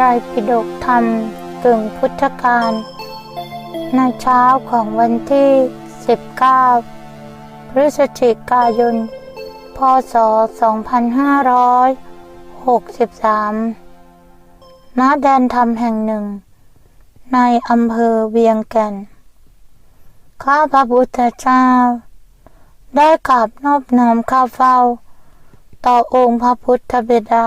รปิฎกธรรมกึ่งพุทธการในเช้าของวันที่ 19 พฤศจิกายน พศ 2563 ณ แดนธรรมแห่งหนึ่ง ในอำเภอเวียงแก่น ข้าพระพุทธเจ้า ได้กราบนอบน้อมข้าเฝ้า ต่อองค์พระพุทธบิดา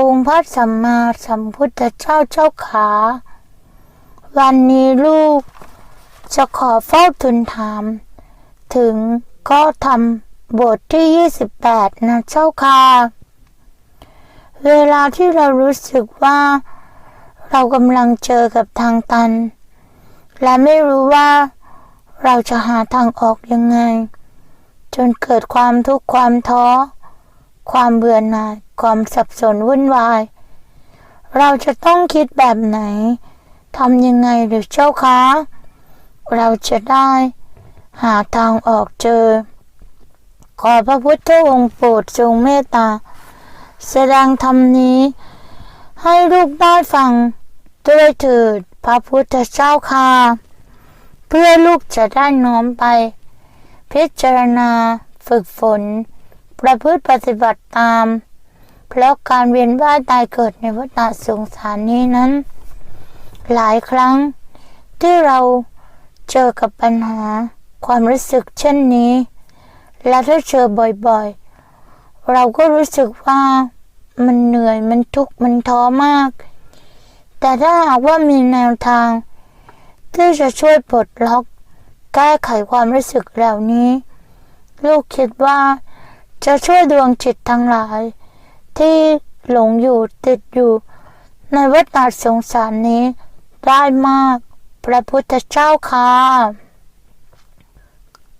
องค์พระสัมมาสัมพุทธเจ้าเจ้าขา วันนี้ลูก จะขอเฝ้าทูลถาม ถึงก็ทำบทที่ 28 นะเจ้าค่ะเวลาที่เรารู้สึกว่า เรากำลังเจอกับทางตัน และไม่รู้ว่าเราจะหาทางออกยังไง จนเกิดความทุกข์ความท้อ ความเบื่อหน่าย ความสับสนวุ่นวาย เราจะต้องคิดแบบไหนทำยังไงหรือเจ้าคะ เราจะได้ หาทางออกเจอ ขอพระพุทธองค์โปรดทรงเมตตา แสดงธรรมนี้ ให้ลูกได้ฟังด้วยเถิดพระพุทธเจ้าค่ะเพื่อลูกจะได้น้อมไป พิจารณาฝึกฝน ประพฤติปฏิบัติตาม เพราะการเวียนว่ายตายเกิดในวัฏสงสารนี้นั้น หลายครั้งที่เราเจอกับปัญหาความรู้สึกเช่นนี้ และถ้าเจอบ่อยๆ เราก็รู้สึกว่ามันเหนื่อยมันทุกข์มันท้อมาก แต่ถ้าหากว่ามีแนวทาง ที่จะช่วยปลดล็อก แก้ไขความรู้สึกเหล่านี้ ลูกคิดว่า จะช่วยดวงจิตทั้งหลาย ที่หลงอยู่ติดอยู่ ในวัฏสงสารนี้ ได้มาก พระพุทธเจ้าค่ะ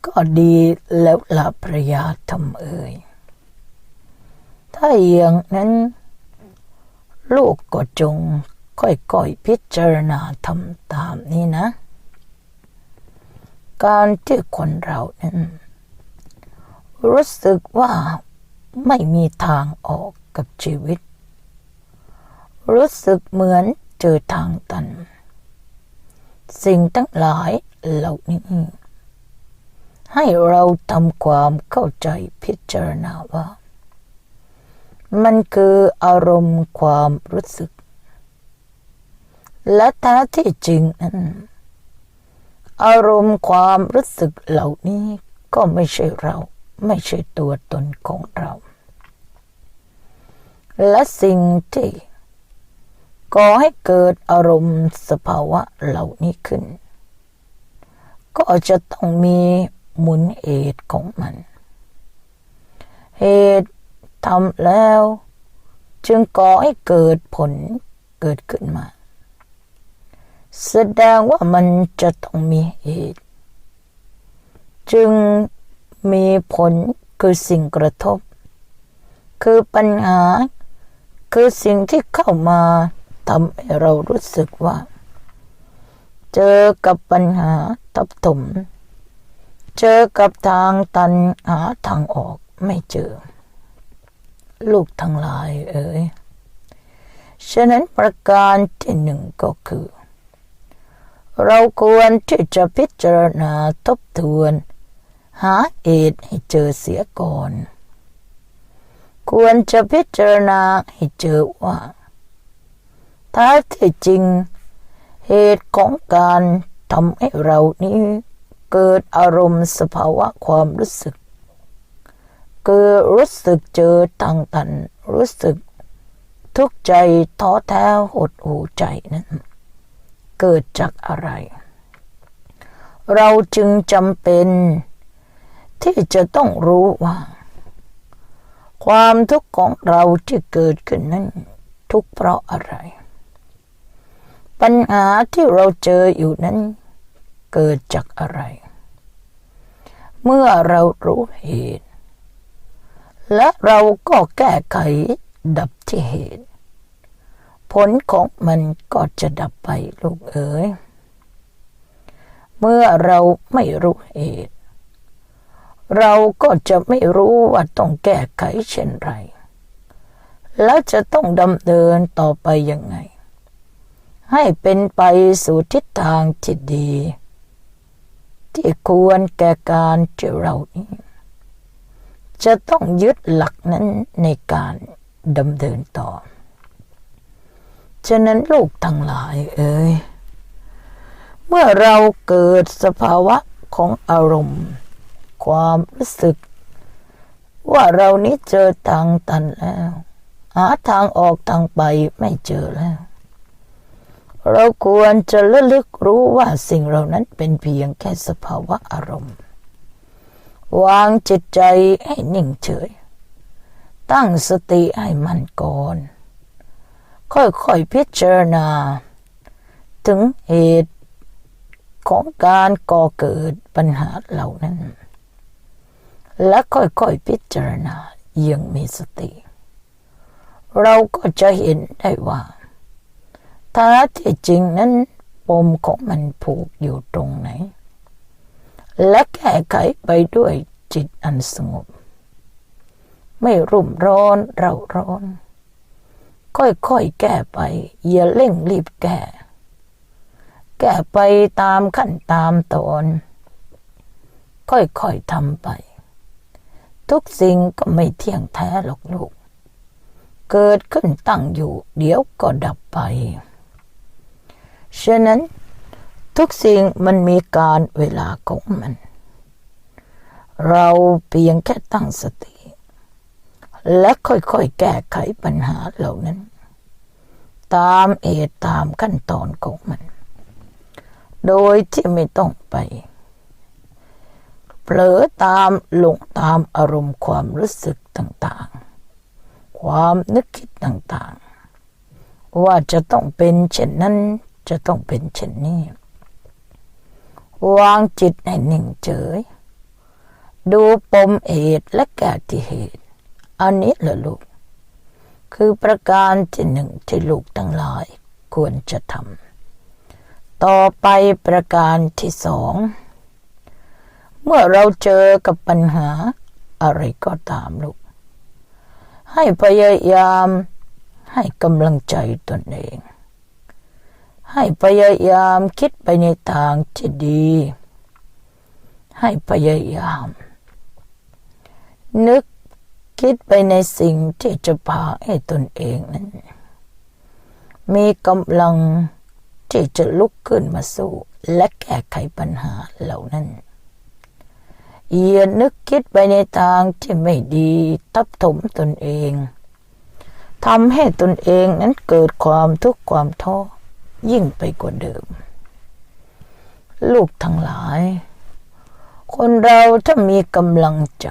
ก็ดีแล้วละพระยาทำเอ่ยถ้าอย่างนั้น ลูกก็จงค่อยๆพิจารณาทำตามนี้นะ การที่คนเรานั้น รู้สึกว่าไม่มีทางออกกับชีวิต รู้สึกเหมือนเจอทางตัน สิ่งทั้งหลายเหล่านี้ ให้เราทำความเข้าใจพิจารณาว่า มันคืออารมณ์ความรู้สึก และแท้ที่จริงนั้นอารมณ์ความรู้สึกเหล่านี้ก็ไม่ใช่เรา ไม่ใช่ตัวตนของเรา และสิ่งที่ก่อให้เกิดอารมณ์สภาวะเหล่านี้ขึ้น ก็จะต้องมีหมุนเหตุของมัน เหตุทำแล้ว จึงก่อให้เกิดผลเกิดขึ้นมา แสดงว่ามันจะต้องมีเหตุ จึง มีผลคือสิ่งกระทบ คือปัญหา คือสิ่งที่เข้ามาทำให้เรารู้สึกว่า เจอกับปัญหาทับถม เจอกับทางตันหาทางออกไม่เจอ ลูกทั้งหลายเอ๋ยฉะนั้นประการที่หนึ่งก็คือ เราควรที่จะพิจารณาทบทวน หาเหตุให้เจอเสียก่อน ควรจะพิจารณาให้เจอว่าท้ที่จริง เหตุของการทำให้เรานี้เกิดอารมณ์สภาวะความรู้สึก เกิดรู้สึกเจอทางตัน รู้สึก ทุกข์ใจท้อแท้หดหูใจนั้น เกิดจากอะไร เราจึงจำเป็น ที่จะต้องรู้ว่า ความทุกข์ของเราที่เกิดขึ้นนั้น ทุกเพราะอะไร ปัญหาที่เราเจออยู่นั้น เกิดจากอะไร เมื่อเรารู้เหตุ และเราก็แก้ไขดับที่เหตุ ผลของมันก็จะดับไปลูกเอ๋ยเมื่อเราไม่รู้เหตุ เราก็จะไม่รู้ว่าต้องแก้ไขเช่นไร แล้วจะต้องดำเนินต่อไปยังไง ให้เป็นไปสู่ทิศทางที่ดี ที่ควรแก่การที่เรานี้จะต้องยึดหลักนั้นในการดำเนินต่อ ฉะนั้นลูกทั้งหลายเอ่ยเมื่อเราเกิดสภาวะของอารมณ์ ความรู้สึก ว่าเรานี้เจอทางตันแล้ว หาทางออกทางไปไม่เจอแล้ว เราควรจะระลึกรู้ว่าสิ่งเหล่านั้นเป็นเพียงแค่สภาวะอารมณ์ วางจิตใจให้นิ่งเฉย ตั้งสติให้มั่นก่อนค่อยๆพิจารณา ถึงเหตุของการก่อเกิดปัญหาเหล่านั้น และค่อยๆพิจารณาอย่างมีสติ เราก็จะเห็นได้ว่าถ้าที่จริงนั้นปมของมันผูกอยู่ตรงไหน และแก้ไขไปด้วยจิตอันสงบ ไม่รุ่มร้อนเราร้อน ค่อยๆแก้ไป อย่าเร่งรีบแก้ แก้ไปตามขั้นตามตอน ค่อยๆทำไป ทุกสิ่งก็ไม่เที่ยงแท้หรอกลูก เกิดขึ้นตั้งอยู่ เดี๋ยวก็ดับไป ฉะนั้น ทุกสิ่งมันมีการเวลาของมัน เราเพียงแค่ตั้งสติ และค่อยๆแก้ไขปัญหาเหล่านั้น ตามเหตุตามขั้นตอนของมัน โดยที่ไม่ต้องไป เผลอตามหลงตามอารมณ์ความรู้สึกต่างๆ ความนึกคิดต่างๆ ว่าจะต้องเป็นเช่นนั้น จะต้องเป็นเช่นนี้ วางจิตให้นิ่งเฉย ดูปมเหตุและแก้ที่เหตุ อันนี้แหละลูก คือประการที่หนึ่งที่ลูกทั้งหลายควรจะทำ ต่อไปประการที่สอง เมื่อเราเจอกับปัญหาอะไรก็ตามลูก ให้พยายามให้กำลังใจตนเอง ให้พยายามคิดไปในทางที่ดี ให้พยายาม นึกคิดไปในสิ่งที่จะพาให้ตนเองนั้น มีกำลังที่จะลุกขึ้นมาสู้ และแก้ไขปัญหาเหล่านั้น อย่านึกคิดไปในทางที่ไม่ดีทับถมตนเองทำให้ตนเองนั้นเกิดความทุกข์ความท้อยิ่งไปกว่าเดิม ลูกทั้งหลาย คนเราถ้ามีกำลังใจ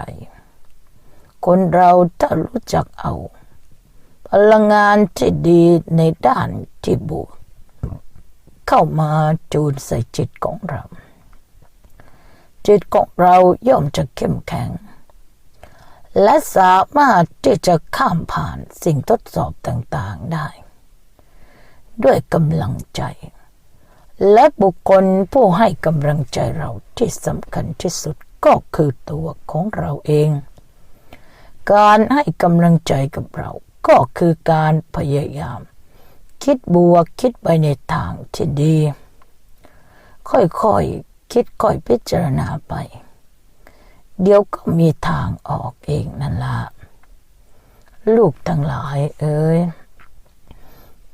คนเราถ้ารู้จักเอา พลังงานที่ดีในด้านที่บวกเข้ามาจูนใส่จิตของเรา จิตของเราย่อมจะเข้มแข็ง และสามารถที่จะข้ามผ่านสิ่งทดสอบต่างๆได้ ด้วยกำลังใจ และบุคคลผู้ให้กำลังใจเราที่สำคัญที่สุดก็คือตัวของเราเอง การให้กำลังใจกับเราก็คือการพยายาม คิดบวกคิดไปในทางที่ดี ค่อยๆ คิดค่อยพิจารณาไป เดี๋ยวก็มีทางออกเองนั่นละลูกทั้งหลายเอ้ย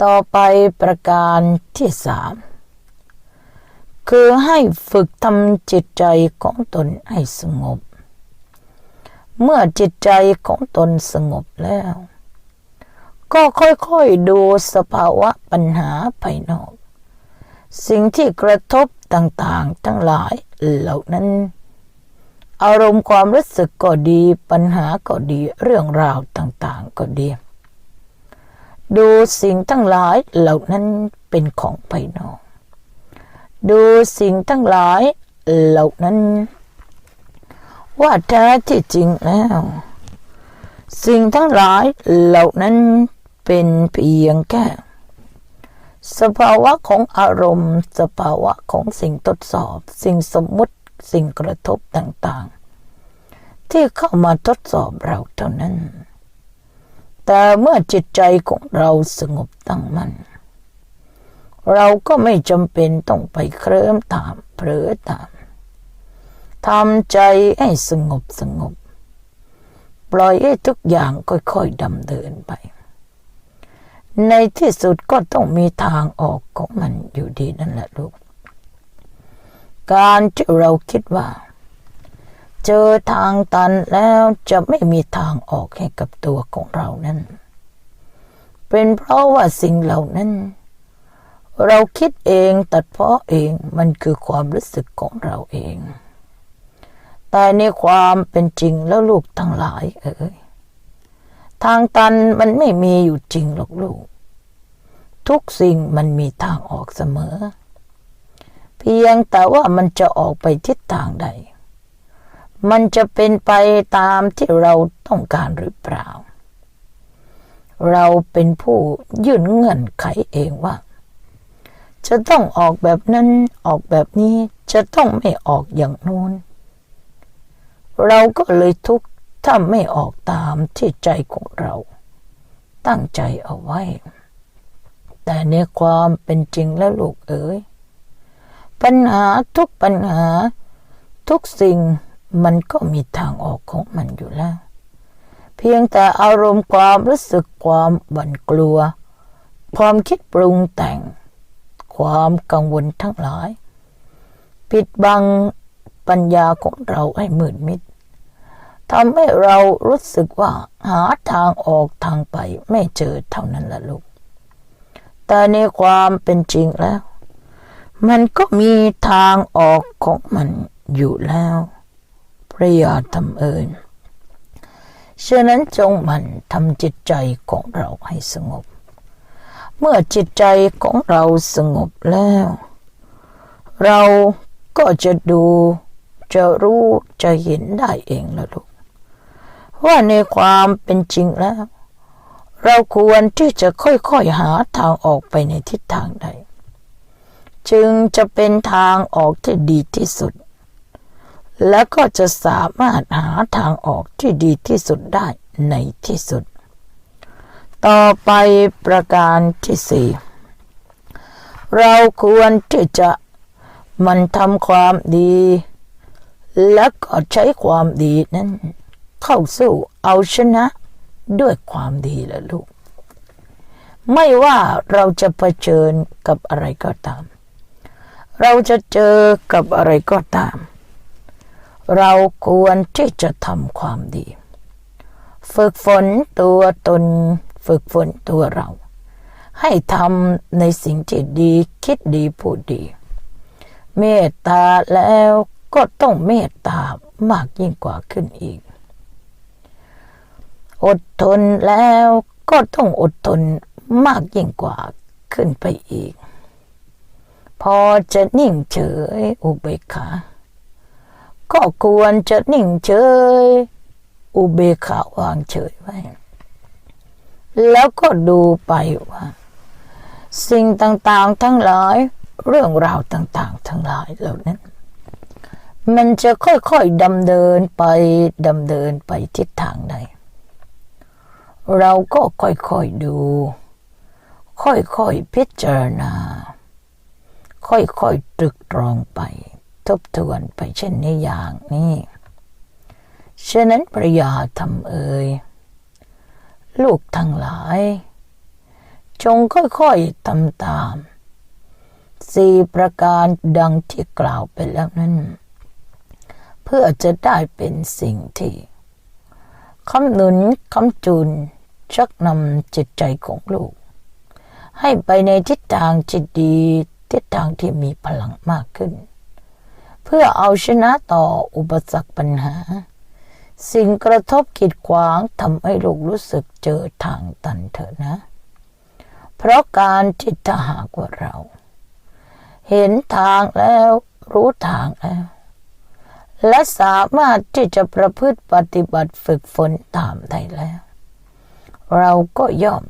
ต่อไปประการที่สามคือให้ฝึกทำจิตใจของตนให้สงบ เมื่อจิตใจของตนสงบแล้ว ก็ค่อยๆดูสภาวะปัญหาภายนอก สิ่งที่กระทบ ต่างๆ ทั้งหลายเหล่านั้น อารมณ์ความรู้สึกก็ดี ปัญหาก็ดีเรื่องราวต่างๆ ก็ดี ดูสิ่งทั้งหลายเหล่านั้นเป็นของภายนอก ดูสิ่งทั้งหลายเหล่านั้น ว่าแท้ที่จริงแล้ว สิ่งทั้งหลายเหล่านั้นเป็นเพียงแค่ สภาวะของอารมณ์ สภาวะของสิ่งทดสอบ สิ่งสมมุติสิ่งกระทบต่างๆ ที่เข้ามาทดสอบเราเท่านั้น แต่เมื่อจิตใจของเราสงบตั้งมั่นเราก็ไม่จำเป็นต้องไปเคลิ้มตามเผลอตามทำใจให้สงบสงบ ปล่อยให้ทุกอย่างค่อยๆดำเดินไป ในที่สุดก็ต้องมีทางออกของมันอยู่ดีนั่นแหละลูก การที่เราคิดว่า เจอทางตันแล้วจะไม่มีทางออกให้กับตัวของเรานั้น เป็นเพราะว่าสิ่งเหล่านั้น เราคิดเองตัดเพาะเองมันคือความรู้สึกของเราเอง แต่ในความเป็นจริงแล้วลูกทั้งหลายเอ่ย ทางตันมันไม่มีอยู่จริงหรอกลูก ทุกสิ่งมันมีทางออกเสมอ เพียงแต่ว่ามันจะออกไปทิศทางใด มันจะเป็นไปตามที่เราต้องการหรือเปล่า เราเป็นผู้ยื่นเงื่อนไขเองว่า จะต้องออกแบบนั้นออกแบบนี้จะต้องไม่ออกอย่างนู้นเราก็เลยทุกข์ ถ้าไม่ออกตามที่ใจของเรา ตั้งใจเอาไว้ แต่ในความเป็นจริงแล้วลูกเอ๋ยปัญหาทุกปัญหา ทุกสิ่งมันก็มีทางออกของมันอยู่แล้ว เพียงแต่อารมณ์ความรู้สึกความหวั่นกลัว ความคิดปรุงแต่ง ความกังวลทั้งหลาย ปิดบังปัญญาของเราให้มืดมิด ทำให้เรารู้สึกว่าหาทางออกทางไปไม่เจอเท่านั้นละลูก แต่ในความเป็นจริงแล้ว มันก็มีทางออกของมันอยู่แล้วพระยาทำเอิญฉะนั้นจงมันทำจิตใจของเราให้สงบ เมื่อจิตใจของเราสงบแล้ว เราก็จะดูจะรู้จะเห็นได้เองละลูก ว่าในความเป็นจริงแล้ว เราควรที่จะค่อยๆหาทางออกไปในทิศทางใด จึงจะเป็นทางออกที่ดีที่สุด และก็จะสามารถหาทางออกที่ดีที่สุดได้ในที่สุด ต่อไปประการที่สี่เราควรที่จะมันทำความดี และก็ใช้ความดีนั้น เข้าสู้เอาชนะด้วยความดีละลูก ไม่ว่าเราจะเผชิญกับอะไรก็ตาม เราจะเจอกับอะไรก็ตาม เราควรที่จะทำความดี ฝึกฝนตัวตน ฝึกฝนตัวเรา ให้ทำในสิ่งที่ดีคิดดีพูดดี เมตตาแล้วก็ต้องเมตตามากยิ่งกว่าขึ้นอีก อดทนแล้วก็ต้องอดทนมากยิ่งกว่าขึ้นไปอีก พอจะนิ่งเฉยอุเบกขาก็ควรจะนิ่งเฉยอุเบกขาวางเฉยไว้ แล้วก็ดูไปว่า สิ่งต่างๆทั้งหลาย เรื่องราวต่างๆ ทั้งหลายเหล่านั้น มันจะค่อยๆดำเดินไปดำเดินไปทิศทางใด เราก็ค่อยๆดู ค่อยๆพิจารณา ค่อยๆตรึกตรองไป ทบทวนไปเช่นนี้อย่างนี้ฉะนั้นพระยาทำเอ่ยลูกทั้งหลาย จงค่อยๆทำตามสี่ประการดังที่กล่าวไปแล้วนั้น เพื่อจะได้เป็นสิ่งที่ คำหนุนคำจุนชักนำจิตใจของลูก ให้ไปในทิศทางที่ดี ทิศทางที่มีพลังมากขึ้น เพื่อเอาชนะต่ออุปสรรคปัญหา สิ่งกระทบกีดขวางทำให้ลูกรู้สึกเจอทางตันเถอะนะ เพราะการที่ถ้าหากว่าเรา เห็นทางแล้วรู้ทางแล้ว และสามารถที่จะประพฤติปฏิบัติฝึกฝนตามได้แล้ว เราก็ย่อม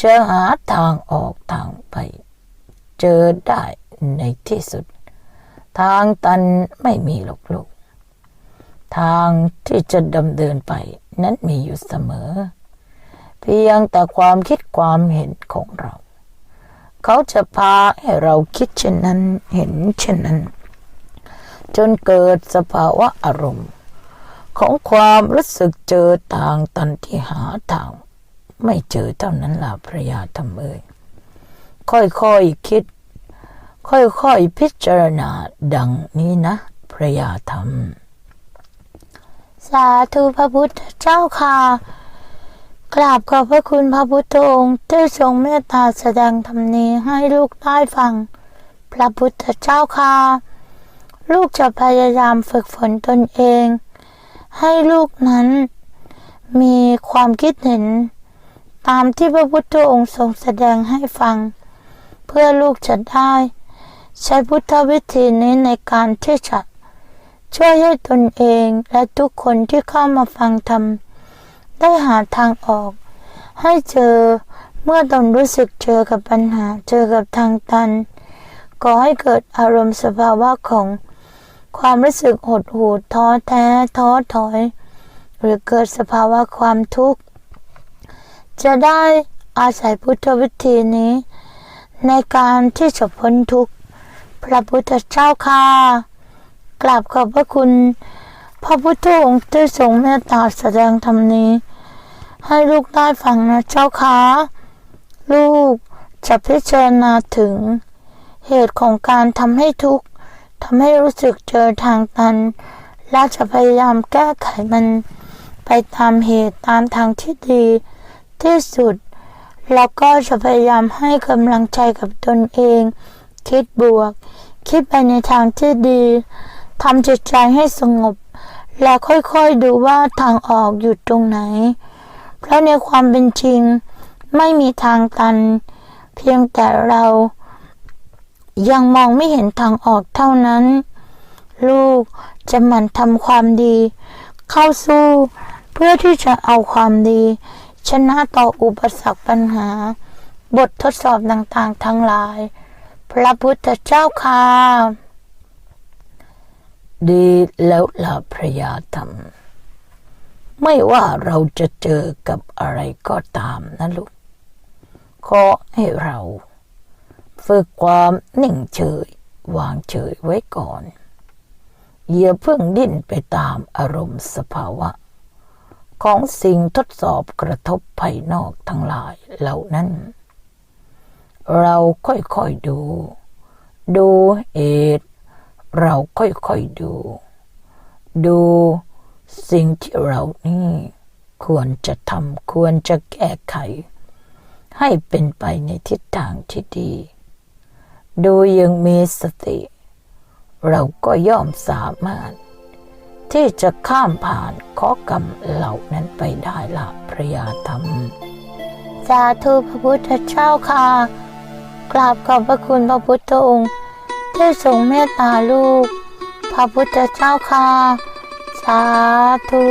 จะหาทางออกทางไป เจอได้ในที่สุด ทางตันไม่มีหลกลูกทางที่จะดำเดินไปนั้นมีอยู่เสมอ เพียงแต่ความคิดความเห็นของเรา เขาจะพาให้เราคิดเช่นนั้นเห็นเช่นนั้น จนเกิดสภาวะอารมณ์ ของความรู้สึกเจอทางตันที่หาทาง ไม่เจอเท่านั้นล่ะพระยาธรรมเอ่ยค่อยๆคิด ค่อยๆพิจารณาดังนี้นะ พระยาธรรม สาธุพระพุทธเจ้าค่ะกราบขอบพระคุณพระพุทธองค์ที่ทรงเมตตาแสดงธรรมนี้ให้ลูกได้ฟัง พระพุทธเจ้าค่ะ ลูกจะพยายามฝึกฝนตนเอง ให้ลูกนั้นมีความคิดเห็น ตามที่พระพุทธองค์ทรงแสดงให้ฟัง เพื่อลูกจะได้ ใช้พุทธวิธีนี้ในการที่จะช่วยให้ตนเองและทุกคนที่เข้ามาฟังธรรมได้หาทางออก ให้เจอเมื่อตนรู้สึกเจอกับปัญหาเจอกับทางตันก่อให้เกิดอารมณ์สภาวะของ ความรู้สึกหดหู่ท้อแท้ท้อถอย หรือเกิดสภาวะความทุกข์ จะได้อาศัยพุทธวิธีนี้ ในการที่จะพ้นทุกข์ พระพุทธเจ้าค่ะกราบขอบพระคุณ พระพุทธองค์ที่ทรงเมตตาแสดงธรรมนี้ ให้ลูกได้ฟังนะเจ้าค่ะลูกจะพิจารณาถึงเหตุของการทำให้ทุกข์ ทำให้รู้สึกเจอทางตัน และจะพยายามแก้ไขมัน ไปตามเหตุตามทางที่ดีที่สุด แล้วก็จะพยายามให้กำลังใจกับตนเอง คิดบวก คิดไปในทางที่ดีทำจิตใจให้สงบ และค่อยๆดูว่าทางออกอยู่ตรงไหน เพราะในความเป็นจริง ไม่มีทางตัน เพียงแต่เรา ยังมองไม่เห็นทางออกเท่านั้น ลูกจะหมั่นทำความดี เข้าสู้ เพื่อที่จะเอาความดี ชนะต่ออุปสรรคปัญหา บททดสอบต่างๆ ทั้งหลาย พระพุทธเจ้าค่ะดีแล้วล่ะพระยาธรรม ไม่ว่าเราจะเจอกับอะไรก็ตามนะลูกขอให้เรา ฝึกความนิ่งเฉย วางเฉยไว้ก่อน อย่าเพิ่งดิ้นไปตามอารมณ์สภาวะ ของสิ่งทดสอบกระทบภายนอกทั้งหลายเหล่านั้น เราค่อยๆดู ดูเหตุ เราค่อยๆดู ดูสิ่งที่เรานี่ควรจะทำควรจะแก้ไข ให้เป็นไปในทิศทางที่ดี โดยยังมีสติ เราก็ย่อมสามารถ ที่จะข้ามผ่านข้อกรรมเหล่านั้นไปได้ละพระยาธรรม สาธุพระพุทธเจ้าค่ะ กราบขอบพระคุณพระพุทธองค์ที่ทรงเมตตาลูก พระพุทธเจ้าค่ะ สาธุ